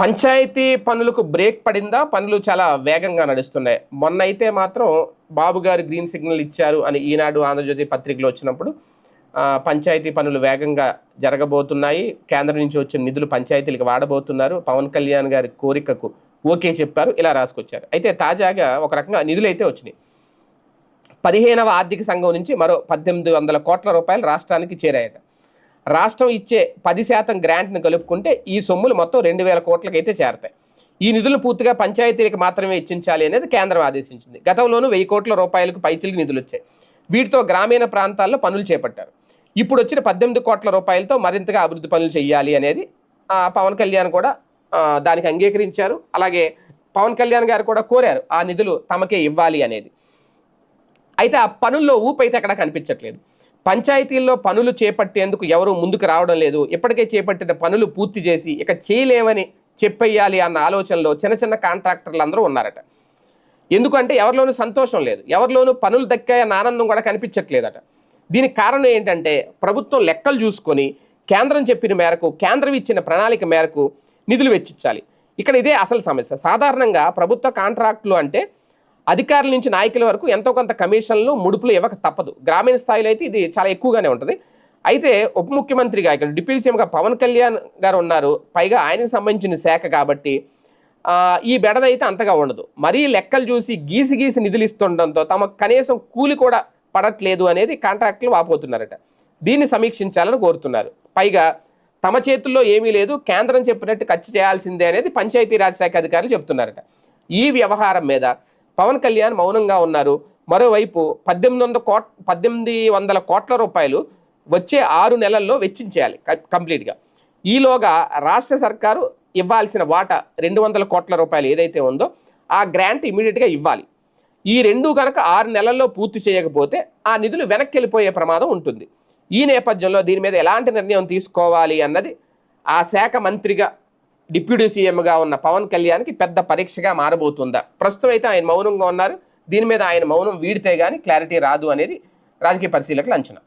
పంచాయతీ పనులకు బ్రేక్ పడిందా? పనులు చాలా వేగంగా నడుస్తున్నాయి. మొన్న అయితే మాత్రం బాబు గారు గ్రీన్ సిగ్నల్ ఇచ్చారు అని ఈనాడు ఆంధ్రజ్యోతి పత్రికలో వచ్చినప్పుడు పంచాయతీ పనులు వేగంగా జరగబోతున్నాయి. కేంద్రం నుంచి వచ్చిన నిధులు పంచాయతీలకు వాడబోతున్నారు. పవన్ కళ్యాణ్ గారి కోరికకు ఓకే చెప్పారు. ఇలా రాసుకొచ్చారు. అయితే తాజాగా ఒక రకంగా నిధులు అయితే వచ్చినాయి. పదిహేనవ ఆర్థిక సంఘం నుంచి మరో పద్దెనిమిది వందల కోట్ల రూపాయలు రాష్ట్రానికి చేరాయట. రాష్ట్రం ఇచ్చే పది శాతం గ్రాంట్ని కలుపుకుంటే ఈ సొమ్ములు మొత్తం రెండు వేల కోట్లకైతే చేరతాయి. ఈ నిధులు పూర్తిగా పంచాయతీలకు మాత్రమే ఇచ్చించాలి అనేది కేంద్రం ఆదేశించింది. గతంలోనూ వెయ్యి కోట్ల రూపాయలకు పైచిలకు నిధులు వచ్చాయి. వీటితో గ్రామీణ ప్రాంతాల్లో పనులు చేపట్టారు. ఇప్పుడు వచ్చిన పద్దెనిమిది కోట్ల రూపాయలతో మరింతగా అభివృద్ధి పనులు చేయాలి అనేది ఆ, పవన్ కళ్యాణ్ కూడా దానికి అంగీకరించారు. అలాగే పవన్ కళ్యాణ్ గారు కూడా కోరారు ఆ నిధులు తమకే ఇవ్వాలి అనేది. అయితే ఆ పనుల్లో ఊపు అయితే అక్కడ కనిపించట్లేదు. పంచాయతీల్లో పనులు చేపట్టేందుకు ఎవరూ ముందుకు రావడం లేదు. ఇప్పటికే చేపట్టిన పనులు పూర్తి చేసి ఇక చేయలేమని చెప్పేయాలి అన్న ఆలోచనలో చిన్న చిన్న కాంట్రాక్టర్లు అందరూ ఉన్నారట. ఎందుకంటే ఎవరిలోనూ సంతోషం లేదు. ఎవరిలోనూ పనులు దక్కాయన్న ఆనందం కూడా కనిపించట్లేదట. దీనికి కారణం ఏంటంటే ప్రభుత్వం లెక్కలు చూసుకొని కేంద్రం చెప్పిన మేరకు కేంద్రం ఇచ్చిన ప్రణాళిక మేరకు నిధులు వెచ్చించాలి ఇక్కడ ఇదే అసలు సమస్య. సాధారణంగా ప్రభుత్వ కాంట్రాక్టులు అంటే అధికారుల నుంచి నాయకుల వరకు ఎంతో కొంత కమిషన్లు ముడుపులు ఇవ్వక తప్పదు. గ్రామీణ స్థాయిలో అయితే ఇది చాలా ఎక్కువగానే ఉంటుంది. అయితే ఉప ముఖ్యమంత్రిగా ఇక్కడ డిప్యూటీ సీఎంగా పవన్ కళ్యాణ్ గారు ఉన్నారు. పైగా ఆయనకు సంబంధించిన శాఖ కాబట్టి ఈ బెడద అయితే అంతగా ఉండదు. మరీ లెక్కలు చూసి గీసి గీసి నిధులు ఇస్తుండడంతో తమకు కనీసం కూలి కూడా పడట్లేదు అనేది కాంట్రాక్టులు వాపోతున్నారట. దీన్ని సమీక్షించాలని కోరుతున్నారు. పైగా తమ చేతుల్లో ఏమీ లేదు. కేంద్రం చెప్పినట్టు ఖర్చు చేయాల్సిందే అనేది పంచాయతీరాజ్ శాఖ అధికారులు చెప్తున్నారట. ఈ వ్యవహారం మీద పవన్ కళ్యాణ్ మౌనంగా ఉన్నారు. మరోవైపు పద్దెనిమిది వందల కోట్ పద్దెనిమిది వందల కోట్ల రూపాయలు వచ్చే ఆరు నెలల్లో వెచ్చించేయాలి క- కంప్లీట్గా. ఈలోగా రాష్ట్ర సర్కారు ఇవ్వాల్సిన వాటా రెండు వందల కోట్ల రూపాయలు ఏదైతే ఉందో ఆ గ్రాంట్ ఇమీడియట్గా ఇవ్వాలి. ఈ రెండు కనుక ఆరు నెలల్లో పూర్తి చేయకపోతే ఆ నిధులు వెనక్కి వెళ్ళిపోయే ప్రమాదం ఉంటుంది. ఈ నేపథ్యంలో దీని మీద ఎలాంటి నిర్ణయం తీసుకోవాలి అన్నది ఆ శాఖ మంత్రిగా డిప్యూటీ సీఎంగా ఉన్న పవన్ కళ్యాణ్కి పెద్ద పరీక్షగా మారబోతుందా. ప్రస్తుతం అయితే ఆయన మౌనంగా ఉన్నారు. దీని మీద ఆయన మౌనం వీడితే కానీ క్లారిటీ రాదు అనేది రాజకీయ పరిశీలకుల అంచనా.